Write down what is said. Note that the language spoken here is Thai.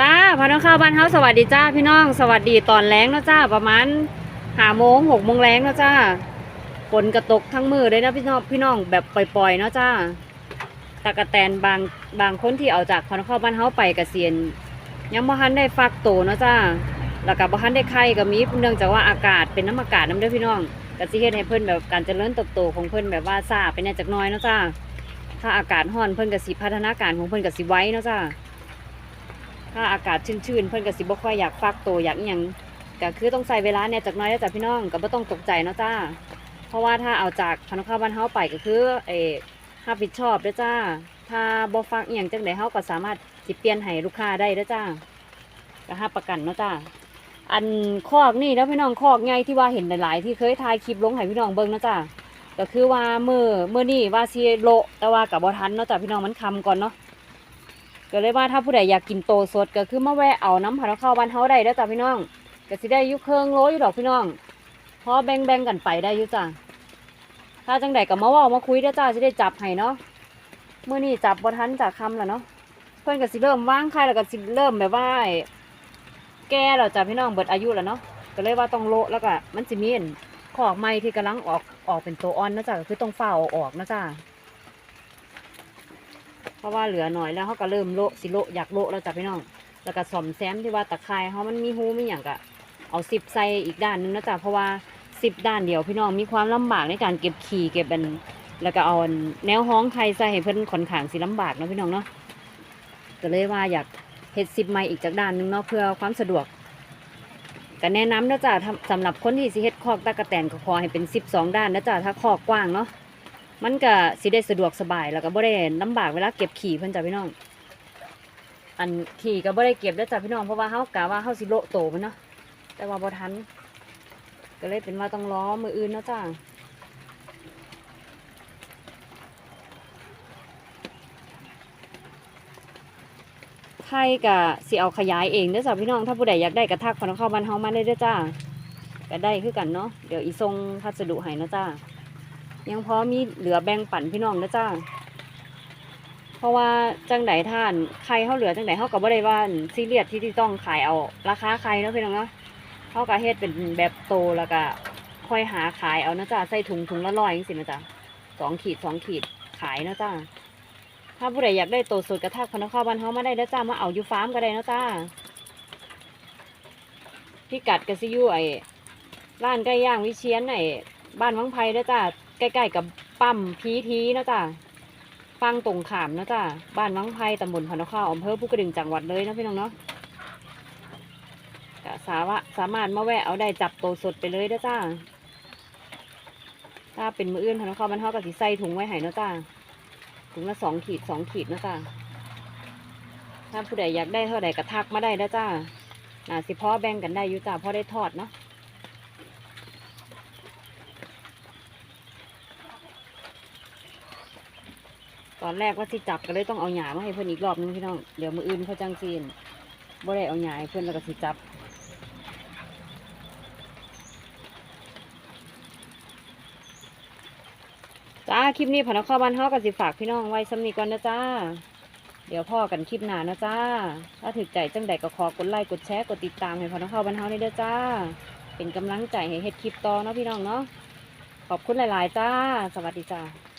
จ้าพาน้องข้าวบ้านเฮาสวัสดีจ้าพี่น้องสวัสดีตอนแรงเนาะจ้าประมาณหาโมงหกโมงแรงเนาะจ้าฝนกระตกทั้งมือเลยนะพี่น้องพี่น้องแบบปล่อยๆเนาะจ้าตะกะแตนบางบางคนที่เอาจากพาน้องข้าวบ้านเฮาไปกเกษียณยังบ่ทันได้ฟักโตเนาะจ้าแล้วก็บ่ทันได้ไข่ก็มีเนื่องจากว่าอากาศเป็นน้ำอากาศน้ำเด้อพี่น้องก็สิเฮ็ดให้เพิ่นแบบการเจริญเติบโตของเพิ่นแบบว่าซาไปแน่จักน้อยเนาะจ้าถ้าอากาศร้อนเพิ่นก็สิพัฒนาการของเพิ่นก็สิไวเนาะจ้า ถ้าอากาศชื้นๆเพิ่อนก็สิบ่ค่อยอยากฟักโตอยากยังก็คือต้องใส่เวลาเนี่ยจากน้อยแล้วจ้ะพี่น้องก็บ่ต้องตกใจเนาะจ้า เพราะว่าถ้าเอาจากพนักงานบ้านเฮาไปก็คือเอ่อรับผิดชอบด้อจ้า ถ้าบ่ฟักอิหยังจังไดเฮาก็สามารถสิเปลี่ยนให้ลูกค้าได้ด้อจ้าก็รับประกันเนาะจ้าอันคอกนี่แล้วพี่น้องคอกใหญ่ที่ว่าเห็นหลายๆ ที่เคยถ่ายคลิปลงให้พี่น้องเบิ่งนะจ้าก็คือว่าเมื้อเมื้อนี้ว่าสิโลแต่ว่าก็บ่ทันเนาะจ้าพี่น้องมันค่ำก่อนเนาะ ก็เลยว่าถ้าผู้ใดอยากกินโตสดก็คือมาแวะเอาน้ำผัดข้าวบ้านเฮาได้เด้อจ้ะพี่น้องก็สิได้ยุเครื่องโลอยู่ดอกพี่น้องพอแบ่งแบ่งกันไปได้ยู่จ้ะถ้าจังใดก็มาว่ามาคุยเด้อจ้าสิได้จับให้เนาะเมื่อนี้จับบ่ทันจากคำแล้วเนาะเพื่อนก็สิเริ่มว่างไข่แล้วก็สิเริ่มแบบว่าแก่แล้วจ้ะพี่น้องเบิดอายุแล้วเนาะก็เลยว่าต้องโลแล้วก็มันสิมีนขอกไม้ที่กำลังออกออกเป็นตัวอ่อนนะจ้ะคือต้องเฝ้าอออกนะจ้ะ ราะว่าเหลือหน่อยแล้วเขาก็เริ่มโละสิโละอยากโละแล้วจ้ะพี่น้อง แล้วก็สอมแซมที่ว่าตะไคร้เขามันมีหูมีอย่างกะเอาสิบใส่อีกด้านนึงนะจ๊ะเพราะว่าสิบด้านเดียวพี่น้องมีความลำบากในการเก็บขี่เก็บบันแล้วก็เอาอันแนวห้องไทยใส่ให้เพิ่นขอนขางสิลำบากเนาะพี่น้องเนาะก็เลยว่าอยากเฮ็ดสิบไม้อีกจากด้านนึงเนาะเพื่อความสะดวกก็แนะนำนะจ๊ะสำหรับคนที่สิเฮ็ดคอกตะกะแตนก็ขอให้เป็นสิบสองด้านนะจ๊ะถ้าคอกกว้างเนาะ มันก็สิได้สะดวกสบายแล้วก็บ่ได้ลำบากเวลาเก็บขี่เพิ่นจ้ะพี่น้อง อันขี่ก็บ่ได้เก็บแล้วจ้ะพี่น้องเพราะว่าเฮากะว่าเฮาสิโละโตมันเนาะแต่ว่าบ่ทัน ก็เลยเป็นว่าต้องล้อมืออื่นเนาะจ้าไข่กะสิเอาขยายเองเด้อจ้ะพี่น้องถ้าผู้ใดอยากได้กระทักขอนเข้าบ้านเฮามาได้เด้อจ้าก็ได้คือกันเนาะเดี๋ยวอีทรงพัสดุให้เนาะจ้า ยังพอมีเหลือแบ่งปันพี่น้องนะจ้าเพราะว่าจังไดท่านใครเขาเหลือจังไดเขาก็บ่ได้ว่าซีเรียสที่ที่ต้องขายเอาราคาใครเนาะพี่น้องเนาะเขาก็เฮ็ดเป็นแบบโตแล้วก็ค่อยหาขายเอานะจ้าใส่ถุงถุงละร้อยจังสินะจ้าสองขีดสองขีดขายนะจ้าถ้าผู้ใดอยากได้โตสดกระทักพนักข้าวบ้านเฮามาได้แล้วจ้ามาเอาอยู่ฟาร์มก็ได้นะจ้าพิกัดกสิยูไอ้ร้านไก่ย่างวิเชียนไอ้บ้านวังไผ่เด้อจ้า ใกล้ๆกับปั๊มพีทีนะจ๊ะฟังตรงขามนะจ๊ะบ้านวังไพตำบลพนข้าวอำเภอภูกระดึงจังหวัดเลยนะพี่น้องเนาะก็สามารถสามารถมาแวะเอาได้จับโตสดไปเลยนะจ้า ถ้าเป็นมืออื่นพนข้าวมันเท่ากับสีใส่ถุงไว้ให้นะจ้าถุงละสองขีดสองขีดนะจ้าถ้าผู้ใดอยากได้เท่าใดก็ทักมาได้นะจ้าน่าสิพ่อแบ่งกันได้อยู่จ้าพ่อได้ทอดเนาะ ตอนแรกว่าที่จับก็เลยต้องเอาหยามาให้เพื่อนอีกรอบนึงพี่น้อง เดี๋ยวมืออื่นเขาจังซีนบ่ได้เอาหยาให้เพื่อนแล้วก็สิจับ จ้าคลิปนี้ผ่านเข้าบ้านเฮากับสิฝากพี่น้องไว้สำนีก่อนนะจ้า เดี๋ยวพ่อกันคลิปหน้านะจ้า ถ้าถึกใจจังใดก็ขอกดไลค์กดแชร์กดติดตามให้ผ่านเข้าบ้านเฮาได้เด้อจ้า เป็นกำลังใจให้เฮ็ดคลิปต่อเนาะพี่น้องเนาะ ขอบคุณหลาย ๆ จ้า สวัสดีจ้า